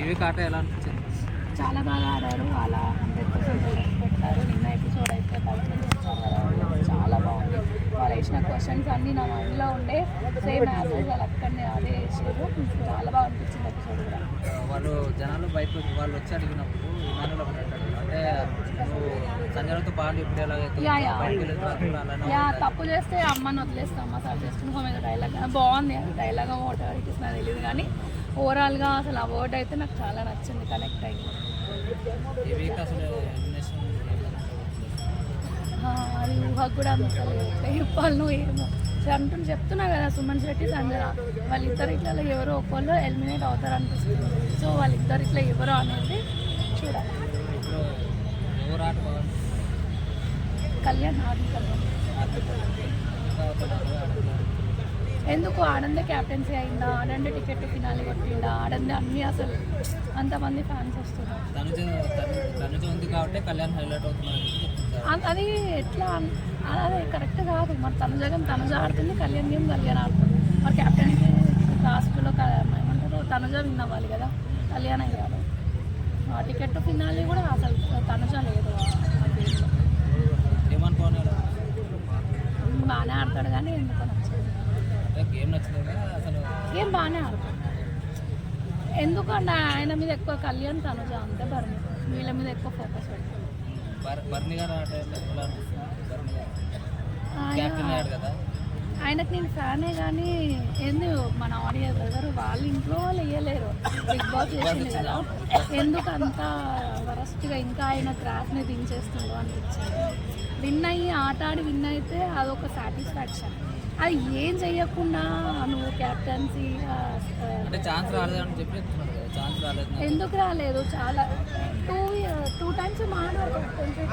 ఏవి కాట ఎలా అనిపించింది? చాలా బాగా ఆడారు. అలా హండ్రెడ్ పర్సెంట్ పెట్టారు. నిన్న ఎపిసోడ్ అయితే చాలా బాగుంది. వాళ్ళు వేసిన క్వశ్చన్స్ అన్నీ నా మైండ్లో ఉండే. సేమ్ యాజ్ వాళ్ళు అక్కడనే అదే వేసారు. చాలా బాగా అనిపించింది ఎపిసోడ్ కూడా. వాళ్ళు జనాలు బయట వాళ్ళు వచ్చి అడిగినప్పుడు విమానంలో అంటే ఇప్పుడు యా, తప్పు చేస్తే అమ్మని వదిలేస్తాం. అమ్మ సార్ చేసుకుని మీద డైలాగ్ బాగుంది. అది డైలాగ్ ఓట్ ఇట్ ఇస్ నాకు తెలియదు కానీ ఓవరాల్గా అసలు ఆ వర్డ్ అయితే నాకు చాలా నచ్చింది కనెక్ట్ అయ్యి ఈ వీక్ అసలు ఎలిమినేషన్ ఆ, అది ఊహకు కూడా అందుతలేదు ఎట్లా చెప్పాలి నువ్వు ఏమో అంటున్నా చెప్తున్నా కదా సుమన్ శెట్టి సంజన. వాళ్ళిద్దరు ఇట్లా ఎవరో ఒకళ్ళు ఎలిమినేట్ అవుతారు అనిపిస్తుంది సో వాళ్ళిద్దరు ఇట్లా ఎవరో అనేది చూడాలి ఇప్పుడు ఎవరు ఆట బాగుంది కళ్యాణ్. ఎందుకు ఆడందే క్యాప్టెన్సీ అయిందా? ఆడందే టికెట్ ఫినాలి కొట్టిందా? ఆడందే అన్నీ అసలు అంతమంది ఫ్యాన్స్ వస్తున్నారు. అది ఎట్లా అదే కరెక్ట్ కాదు. మరి తనుజ గేమ్ తనుజ ఆడుతుంది కళ్యాణ్ గేమ్ కళ్యాణ్ ఆడుతుంది. మరి క్యాప్టెన్సీ లాస్ట్లో ఏమంటారు? తనుజ విన్ అవ్వాలి కదా. కళ్యాణ్ అయ్యాడు. ఆ టికెట్ ఫినాలి కూడా అసలు తనుజ లేదు ఆ గేమ్లో ఏమనుకోవాలి బాగానే ఆడతాడు కానీ ఎందుకో నచ్చదు అంటే గేమ్ బాగానే ఆడతాడు ఎందుకంటే ఆయన మీద ఎక్కువ కళ్యాణ్ తనుజ అంతే బర్ని వీళ్ళ మీద ఎక్కువ ఫోకస్ కదా. ఆయనకు నేను ఫ్యానే కానీ ఏంది మన ఆడియన్స్ ఎవరు వాళ్ళ ఇంట్లో వాళ్ళు వేయలేరు. బిగ్ బాస్ చేసింది కదా. ఎందుకు అంత వరస్ట్గా ఇంకా ఆయన క్రాఫ్ట్ని దించేస్తుండో అనిపించింది. విన్ అయ్యి ఆట ఆడి విన్ అయితే అదొక సాటిస్ఫాక్షన్ అది ఏం చెయ్యకుండా నువ్వు క్యాప్టెన్సీ. ఎందుకు రాలేదు? చాలా టూ టూ టైమ్స్ మాట్లాడారు